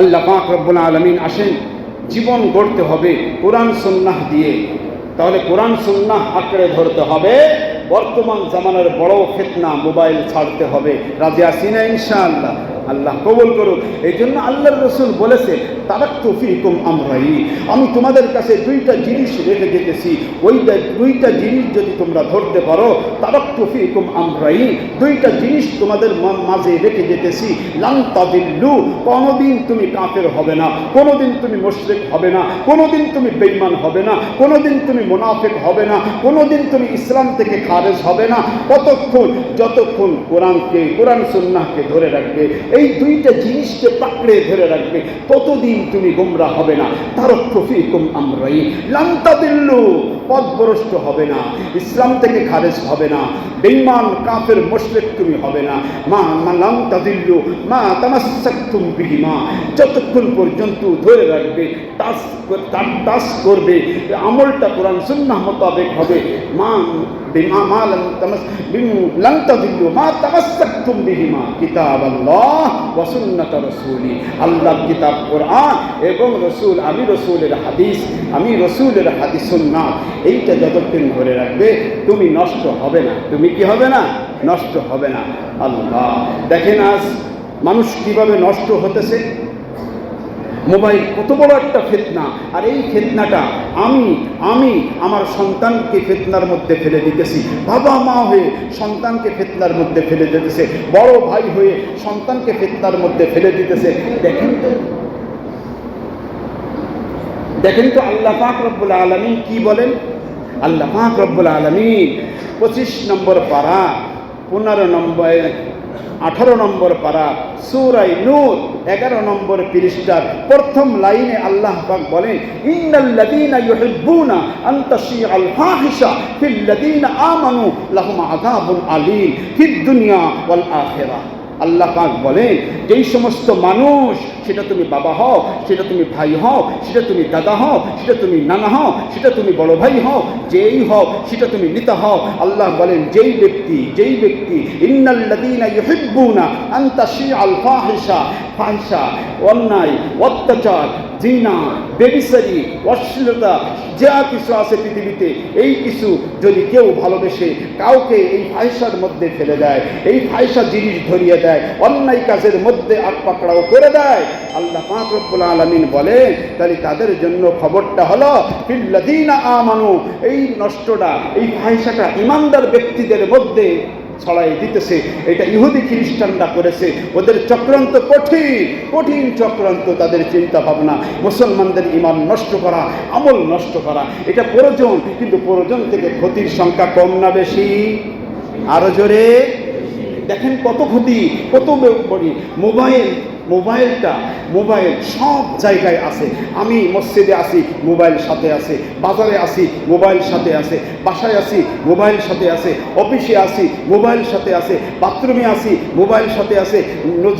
আল্লাহ পাক রব্বুল আলমিন আসেন, জীবন গড়তে হবে কোরআন সন্ন্যাহ দিয়ে। তাহলে কোরআন সন্ন্যাহ আঁকড়ে ধরতে হবে, বর্তমান জামানার বড় ফেতনা মোবাইল ছাড়তে হবে। রাজি আসি না ইনশাআল্লাহ? আল্লাহ কবুল করুক। এই জন্য আল্লাহর রসুল বলেছে তারাক তফিকুম আমরাই আমি তোমাদের কাছে দুইটা জিনিস রেখে যেতেছি। ওইটা, দুইটা জিনিস যদি তোমরা ধরতে পারো তারাক তফিকুম আমরাই দুইটা জিনিস তোমাদের মাঝে রেখে যেতেছি। লাং তাদিল্লু। কোনোদিন তুমি কাফের হবে না, কোনোদিন তুমি মুশরিক হবে না, কোনোদিন তুমি বেঈমান হবে না, কোনোদিন তুমি মুনাফিক হবে না, কোনোদিন তুমি ইসলাম থেকে খারেজ হবে না। কতক্ষণ, যতক্ষণ কোরআনকে, কোরআন সুন্নাহকে ধরে রাখবে এই দুইটা জিনিসকে পাকড়ে ধরে রাখবে। কতদিন তুমি গোমরা হবে না। তার প্রফিকুম আমরাই লান্তাদিল্লু পথভ্রষ্ট হবে না, ইসলাম থেকে খারেজ হবে না, বেঈমান, কাফের, মুশরিক তুমি হবে না। মা মা লান্তাদিল্লু মা তামাসাক্তুম বিহিমা, যতক্ষণ পর্যন্ত ধরে রাখবে টাচ তার টাচ করবে, আমলটা কোরআন সুন্নাহ মোতাবেক হবে। মা বিমা মা লাম তামাস লাম তাদিল্লু মা তামাসাক্তুম বিহিমা কিতাব আল্লাহ ওয়া সুন্নাত রাসূলি। আল্লাহর কিতাব, কোরআন এবং রসুল, আমি রসুলের হাদিস, আমি রসুলের হাদিস সুন্নাহ এইটা যতক্ষণ ধরে রাখবে, তুমি নষ্ট হবে না। তুমি কি হবে না? নষ্ট হবে না। আল্লাহ। দেখেন আজ মানুষ কীভাবে নষ্ট হতেছে? মোবাইল কত বড় একটা ফেতনা। আর এই ফেতনাটা আমি আমি আমার সন্তানকে ফেতনার মধ্যে ফেলে দিতেছি। বাবা মা হয়ে সন্তানকে ফেতনার মধ্যে ফেলে দিতেছে। বড় ভাই হয়ে সন্তানকে ফেতনার মধ্যে ফেলে দিতেছে। দেখেন তো দেখেন তো আল্লাহ পাক রব্বুল আলমিন কি বলেন? আল্লাহ পাক রব্বুল আলমী পঁচিশ নম্বর পারা, পনেরো নম্বর, আঠারো নম্বর পারা সুরাই নূর, এগারো নম্বর পৃষ্ঠার প্রথম লাইনে আল্লাহ পাক বলেন ইন্নাল্লাযীনা ইউহিব্বুনা আন তাশিআল ফাহিশা ফিল্লাযীনা আমানু, লাহুম আযাবুন আলীম ফিদ দুনিয়া ওয়াল আখিরাহ। আল্লাহ পাক বলেন, যেই সমস্ত মানুষ, সেটা তুমি বাবা হও, সেটা তুমি ভাই হও, সেটা তুমি দাদা হও, সেটা তুমি নানা হও, সেটা তুমি বড় ভাই হও, যেই হও, সেটা তুমি নিতা হও, আল্লাহ বলেন, যেই ব্যক্তি যেই ব্যক্তি ইন্নাল্লাদিনা ইউহিব্বুনা আন আল ফাহিশা, অন্যায়, অত্যাচার জিনা বেবিসারি অশ্লীলতা, যা কিছু আছে পৃথিবীতে, এই কিছু যদি কেউ ভালোবেসে কাউকে এই ফাহিসার মধ্যে ফেলে দেয়, এই ফাহিসা জিনিস ধরিয়ে দেয়, অন্যায় কাজের মধ্যে আট পাকড়াও করে দেয়, আল্লাহ রব্বুল আলামিন বলে তাহলে তাদের জন্য খবরটা হলো ফিল্লাদিনা আমানু, এই নষ্টটা, এই ফাহিসাটা ইমানদার ব্যক্তিদের মধ্যে ছড়াই দিতেছে। এটা ইহুদি খ্রিস্টানরা করেছে। ওদের চক্রান্ত কঠিন কঠিন চক্রান্ত তাদের চিন্তা ভাবনা মুসলমানদের ইমান নষ্ট করা, আমল নষ্ট করা, এটা প্রয়োজন। কিন্তু প্রয়োজন থেকে ক্ষতির সংখ্যা কম না বেশি? আরও জোরে। দেখেন কত ক্ষতি, কত মোবাইল মোবাইলটা, মোবাইল সব জায়গায় আছে। আমি মসজিদে আসি মোবাইল সাথে আছে। বাজারে আসি মোবাইল সাথে আছে। বাসায় আসি মোবাইল সাথে আছে। অফিসে আসি মোবাইল সাথে আছে। বাথরুমে আসি মোবাইল সাথে আছে।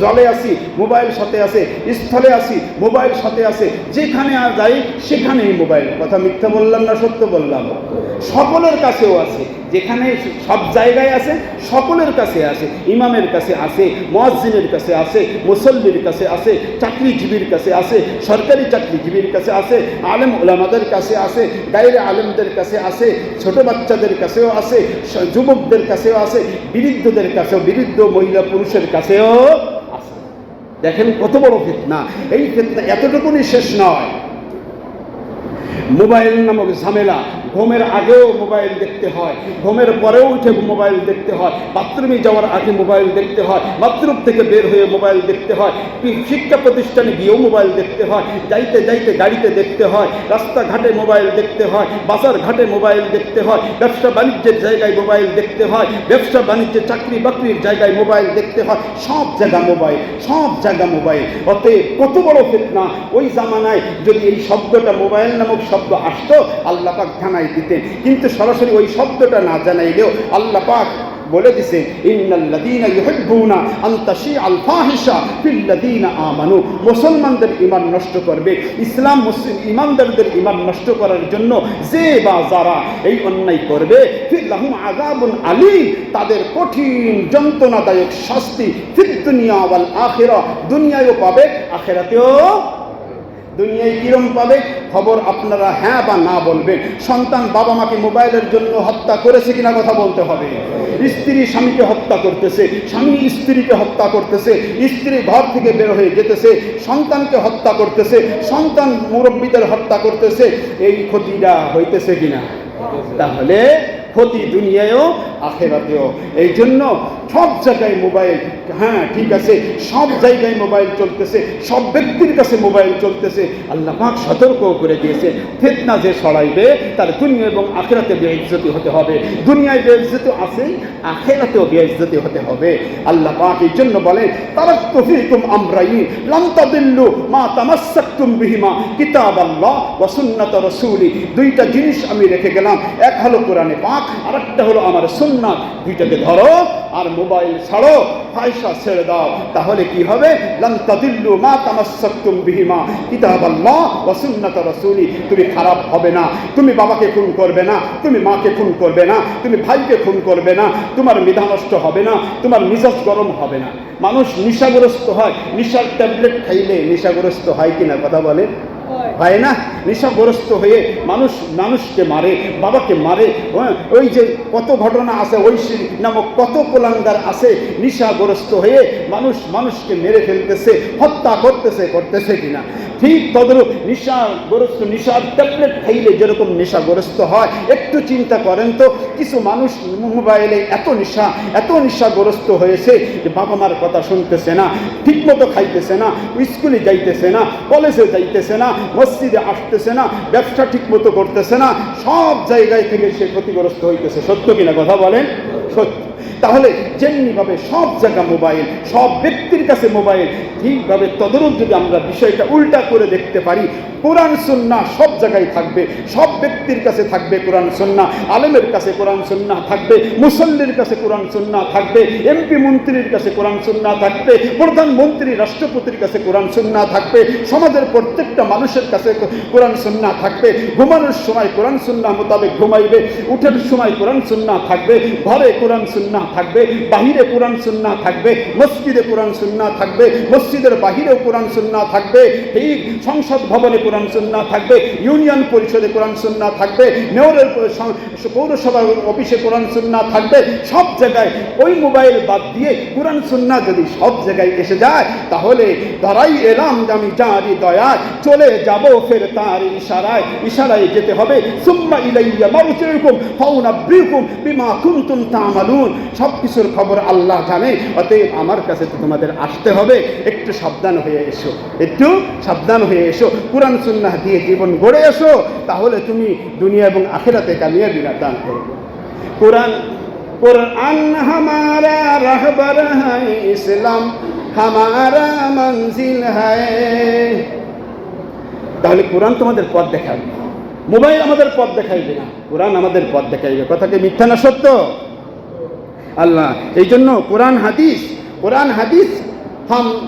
জলে আসি মোবাইল সাথে আছে। স্থলে আসি মোবাইল সাথে আছে। যেখানে আর যাই, সেখানেই মোবাইল। কথা মিথ্যা বললাম না সত্য বললাম? সকলের কাছেও আছে। যেখানে সব জায়গায় আছে, সকলের কাছে আছে, ইমামের কাছে আছে মসজিদের কাছে আছে, মুসল্লির কাছে আছে, চাকরিজীবীর কাছে আছে, সরকারি চাকরিজীবীর কাছে আছে, আলেম ওলামাদের কাছে আছে, গায়ের আলেমদের কাছে আছে, ছোট বাচ্চাদের কাছেও আছে যুবকদের কাছেও আছে বিরুদ্ধদের কাছেও বিরুদ্ধ মহিলা, পুরুষের কাছেও আছে। দেখেন কত বড় ফিতনা। এই ফিতনা এতটুকুনি শেষ নয়। মোবাইল নামক ঝামেলা ঘুমের আগেও মোবাইল দেখতে হয় ঘুমের পরেও উঠে মোবাইল দেখতে হয় বাথরুমে যাওয়ার আগে মোবাইল দেখতে হয় বাথরুম থেকে বের হয়ে মোবাইল দেখতে হয় শিক্ষা প্রতিষ্ঠানে গিয়েও মোবাইল দেখতে হয় যাইতে যাইতে গাড়িতে দেখতে হয় রাস্তাঘাটে মোবাইল দেখতে হয় বাজার ঘাটে মোবাইল দেখতে হয় ব্যবসা বাণিজ্যের জায়গায় মোবাইল দেখতে হয় ব্যবসা বাণিজ্যের চাকরি বাকরির জায়গায় মোবাইল দেখতে হয় সব জায়গা মোবাইল সব জায়গা মোবাইল অতএব কত বড় ফিতনা ওই জামানায় যদি এই শব্দটা মোবাইল নামক শব্দ আসতো আল্লাহ পাক জানাই দিতেন। কিন্তু সরাসরি ওই শব্দটা না জানাইলেও আল্লাহ পাক বলে দিছে আমানু। মুসলমানদের ঈমান নষ্ট করবে, ইসলাম মুসলিম ঈমানদারদের ঈমান নষ্ট করার জন্য যে বা যারা এই অন্যায় করবে, ফির লাহুম আযাবুন তাদের কঠিন যন্ত্রণাদায়ক শাস্তি ফিদ দুনিয়া ওয়াল আখিরা। দুনিয়ায়ও পাবে, আখিরাতেও দুনিয়ায় কিরম পাবে? খবর আপনারা হ্যাঁ বা না বলবেন। সন্তান বাবা মাকে মোবাইলের জন্য হত্যা করেছে কিনা কথা বলতে হবে। স্ত্রী স্বামীকে হত্যা করতেছে, স্বামী স্ত্রীকে হত্যা করতেছে, স্ত্রী ঘর থেকে বের হয়ে যেতেছে, সন্তানকে হত্যা করতেছে, সন্তান মুরব্বীদের হত্যা করতেছে, এই ক্ষতিটা হইতেছে কিনা? তাহলে ক্ষতি দুনিয়ায়ও আখেরাতেও। এই জন্য সব জায়গায় মোবাইল হ্যাঁ ঠিক আছে, সব জায়গায় মোবাইল চলতেছে, সব ব্যক্তির কাছে মোবাইল চলতেছে। আল্লাহ পাক সতর্ক করে দিয়েছে, ফেতনা যে ছড়াইবে, তার দুনিয়া এবং আখেরাতে বেইজ্জতি হতে হবে। দুনিয়ায় বেইজ্জতি আছেই আখেরাতেও বেইজ্জতি হতে হবে। আল্লাহ পাক এই জন্য বলেন, তারাক্তু ফীকুম আমরাইন, লাম তাদিল্লু মা তামাসসাকতুম বিহিমা কিতাব আল্লাহ ওয়া সুন্নাত রাসূলি। দুইটা জিনিস আমি রেখে গেলাম। এক হলো কোরআনে পাক আর একটা হলো আমার সুন্নাত। দুইটাকে ধরো আর মোবাইল ছাড়ো। ফায়সা ছেড়ে দাও। তাহলে কি হবে? লান মা তামাসসাকতুম বিহিমা। কিতাব আল্লাহ ওয়া সুন্নাত রাসূলি। তুমি খারাপ হবে না। তুমি বাবাকে খুন করবে না। তুমি মাকে খুন করবে না। তুমি ভাইকে খুন করবে না। তোমার মেধা নষ্ট হবে না। তোমার মিজাজ গরম হবে না। মানুষ নিশাগ্রস্ত হয়। নিশার ট্যাবলেট খাইলে নিশাগ্রস্ত হয় কিনা কথা বলে। হয় না? নেশাগ্রস্ত হয়ে মানুষ মানুষকে মারে বাবাকে মারে। হ্যাঁ, ওই যে কত ঘটনা আছে ঐশী নামক কত কোলাঙ্গার আছে নেশাগ্রস্ত হয়ে মানুষ মানুষকে মেরে ফেলতেছে হত্যা করতেছে করতেছে কিনা? ঠিক তদরূপ নেশাগ্রস্ত, নেশার ট্যাবলেট খাইলে যেরকম নেশাগ্রস্ত হয়, একটু চিন্তা করেন তো, কিছু মানুষ মোবাইলে এত নেশা, এত নেশাগ্রস্ত হয়েছে যে বাবা মার কথা শুনতেছে না, ঠিকমতো খাইতেছে না, স্কুলে যাইতেছে না, কলেজে যাইতেছে না, মসজিদে আসতেছে না, ব্যবসা ঠিকমতো করতেছে না, সব জায়গায় থেকে সে ক্ষতিগ্রস্ত হইতেছে। সত্য কিনা কথা বলেন? সত্য। তাহলে যেমনিভাবে সব জায়গা মোবাইল, সব ব্যক্তির কাছে মোবাইল, ঠিকভাবে তদরূপ যদি আমরা বিষয়টা উল্টা করে দেখতে পারি, কোরআন, সন্না সব জায়গায় থাকবে, সব ব্যক্তির কাছে থাকবে কোরআন, সন্না, আলেমের কাছে কোরআন, সন্না থাকবে, মুসল্লির কাছে কোরআন, সন্না থাকবে এমপি মন্ত্রীর কাছে কোরআন, সন্না থাকবে, প্রধানমন্ত্রী, রাষ্ট্রপতির কাছে কোরআন, সন্না থাকবে, সমাজের প্রত্যেকটা মানুষের কাছে কোরআন, সন্না থাকবে, ঘুমানোর সময় কোরআন, সন্না মোতাবেক ঘুমাইবে, উঠার সময় কোরআন, সন্না থাকবে, ঘরে কোরআন, সন্না থাকবে, বাহিরে কোরআন সুন্না থাকবে, মসজিদে কোরআন সুন্না থাকবে, মসজিদের বাহিরেও কোরআন সুন্না থাকবে এই সংসদ ভবনে কোরআন সুন্না থাকবে, ইউনিয়ন পরিষদে কোরআন সুন্না থাকবে, মেয়রের প- সং- পৌরসভা অফিসে কোরআন সুন্না থাকবে, সব জায়গায় ওই মোবাইল বাদ দিয়ে কোরআন সুন্না যদি সব জায়গায় এসে যায়, তাহলে ধরাই এলাম আমি জারি দয়ায়, চলে যাব ফের তার ইশারায় ইশারায় যেতে হবে। সুম্মা ইলাইয়া মারুতিকুম ফাউনাব্বিকুম বিমা কুনতুম তা'মালুন। সব কিছুর খবর আল্লাহ জানে। অতএব আমার কাছে তো তোমাদের আসতে হবে। একটু সাবধান হয়ে এসো। একটু সাবধান হয়ে এসো। কোরআন, সুন্নাহ দিয়ে জীবন গড়ে এসো। তাহলে তুমি দুনিয়া এবং আখেরাতে কামিয়া বিনা দান করবে। কোরআন কোরআন হামারা রাহবার হাই ইসলাম হামারা মঞ্জিল হায়। তাহলে কোরআন তোমাদের পথ দেখাবে। মোবাইল আমাদের পথ দেখাইবে না। কোরআন আমাদের পথ দেখাইবে। কথা কি মিথ্যা না সত্য? আল্লাহ। এই জন্য কোরআন হাদিস কোরআন হাদিস হাম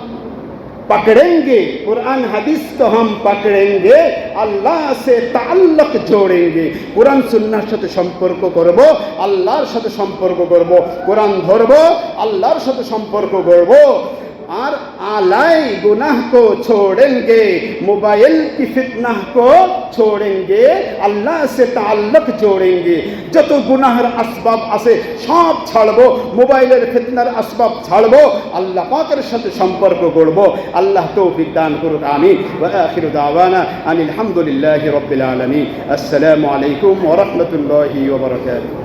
পকড়েঙ্গে, কোরআন হাদিস তো হাম পকড়েঙ্গে, আল্লাহ সে তাল্লক জোড়েঙ্গে। কোরআন সুন্নার সাথে সম্পর্ক করব, আল্লাহর সাথে সম্পর্ক করব। কোরআন ধরব, আল্লাহর সাথে সম্পর্ক করব। আর आलाई गुनाह को छोड़ेंगे मोबाइल की फितना को छोड़ेंगे আল্লাহ সে তাল্লক জোড়েঙ্গে। যত গুনাহর আসবাব আছে, সব ছাড়বো, মোবাইলের ফিতনার আসবাব ছাড়বো, আল্লাহ পাকের সাথে সম্পর্ক গড়ব। আল্লাহ তৌফিক দান করুক আমি আখির দাওয়ানা আনিল হামদুলিল্লাহি রাব্বিল আলামিন। আসসালামু আলাইকুম ওয়া রাহমাতুল্লাহি ওয়া বারাকাতুহু।